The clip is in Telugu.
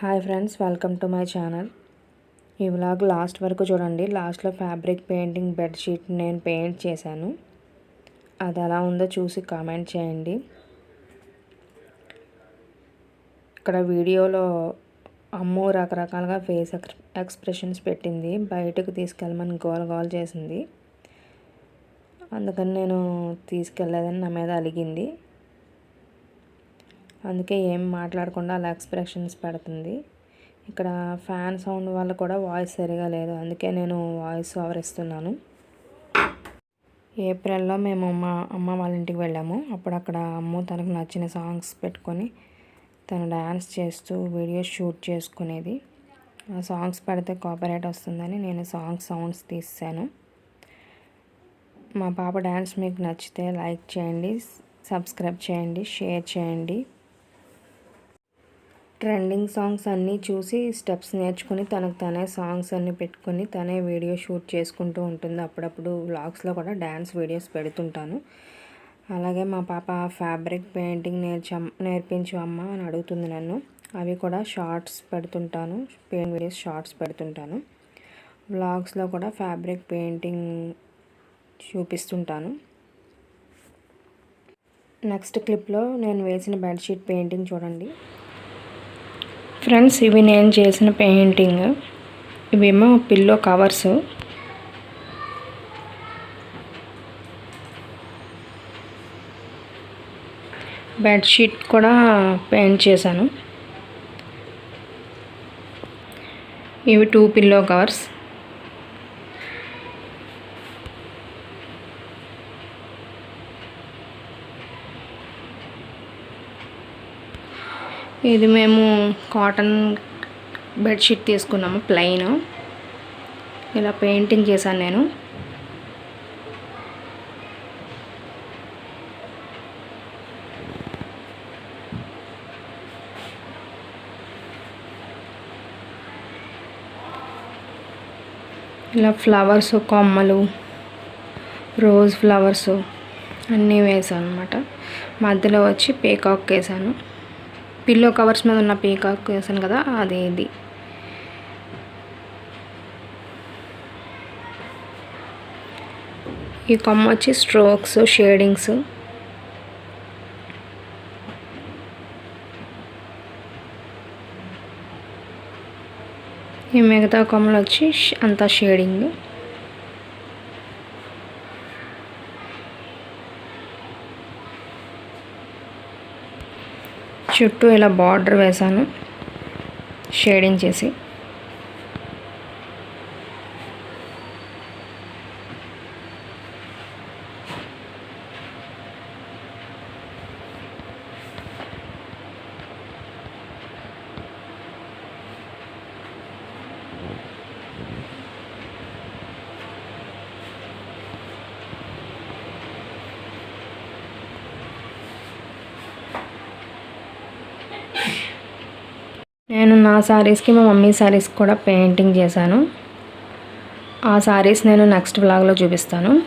Hi friends welcome to my channel. ఈ వ్లాగ్ లాస్ట్ వరకు చూడండి. లాస్ట్లో ఫ్యాబ్రిక్ పెయింటింగ్ బెడ్షీట్ నేను పెయింట్ చేశాను. అది ఎలా ఉందో చూసి కామెంట్ చేయండి. ఇక్కడ వీడియోలో అమ్ము రకరకాలుగా ఫేస్ ఎక్స్ప్రెషన్స్ పెట్టింది. బయటకు తీసుకెళ్ళమని గోల గోల్ చేసింది. అందుకని నేను తీసుకెళ్ళలేదని నా మీద అలిగింది. అందుకే ఏం మాట్లాడకుండా అలా ఎక్స్ప్రెషన్స్ పెడుతుంది. ఇక్కడ ఫ్యాన్ సౌండ్ వల్ల కూడా వాయిస్ సరిగా లేదు. అందుకే నేను వాయిస్ ఓవర్ ఇస్తున్నాను. ఏప్రిల్లో మేము మా అమ్మ వాళ్ళ ఇంటికి వెళ్ళాము. అప్పుడు అక్కడ అమ్మ తనకు నచ్చిన సాంగ్స్ పెట్టుకొని తను డ్యాన్స్ చేస్తూ వీడియోస్ షూట్ చేసుకునేది. ఆ సాంగ్స్ పెడితే కాపరేట్ వస్తుందని నేను సాంగ్ సౌండ్స్ తీసాను మా పాప డ్యాన్స్ మీకు నచ్చితే లైక్ చేయండి సబ్స్క్రైబ్ చేయండి షేర్ చేయండి. ట్రెండింగ్ సాంగ్స్ అన్నీ చూసి స్టెప్స్ నేర్చుకుని తనకు తనే సాంగ్స్ అన్నీ పెట్టుకొని తనే వీడియో షూట్ చేసుకుంటూ ఉంటుంది. అప్పుడప్పుడు వ్లాగ్స్లో కూడా డ్యాన్స్ వీడియోస్ పెడుతుంటాను. అలాగే మా పాప ఫ్యాబ్రిక్ పెయింటింగ్ నేర్చ నేర్పించు అమ్మ అని అడుగుతుంది నన్ను. అవి కూడా షార్ట్స్ పెడుతుంటాను. పెయింట్ వీడియోస్ షార్ట్స్ పెడుతుంటాను. వ్లాగ్స్లో కూడా ఫ్యాబ్రిక్ పెయింటింగ్ చూపిస్తుంటాను. నెక్స్ట్ క్లిప్లో నేను వేసిన బెడ్షీట్ పెయింటింగ్ చూడండి. ఫ్రెండ్స్ ఇవి నేను చేసిన పెయింటింగ్. ఇవేమో పిల్లో కవర్స్. బెడ్షీట్ కూడా పెయింట్ చేశాను. ఇవి టూ పిల్లో కవర్స్. ఇది మేము కాటన్ బెడ్షీట్ తీసుకున్నాము ప్లెయిన్ ఇలా పెయింటింగ్ చేశాను నేను. ఇలా ఫ్లవర్స్ కొమ్మలు రోజ్ ఫ్లవర్స్ అన్నీ వేసాను అనమాట మధ్యలో వచ్చి పేకాక్ వేసాను పిల్లో కవర్స్ మీద ఉన్న పీకాక్ వేసాను కదా అది ఇది. ఈ కొమ్మ వచ్చి స్ట్రోక్స్ షేడింగ్స్ ఈ మిగతా కొమ్మలు వచ్చి అంతా షేడింగ్ చుట్టూ ఇలా బార్డర్ వేశాను షేడింగ్ చేసి. నేను నా శారీస్కి మా మమ్మీ శారీస్కి కూడా పెయింటింగ్ చేశాను. ఆ శారీస్ నేను నెక్స్ట్ బ్లాగ్లో చూపిస్తాను.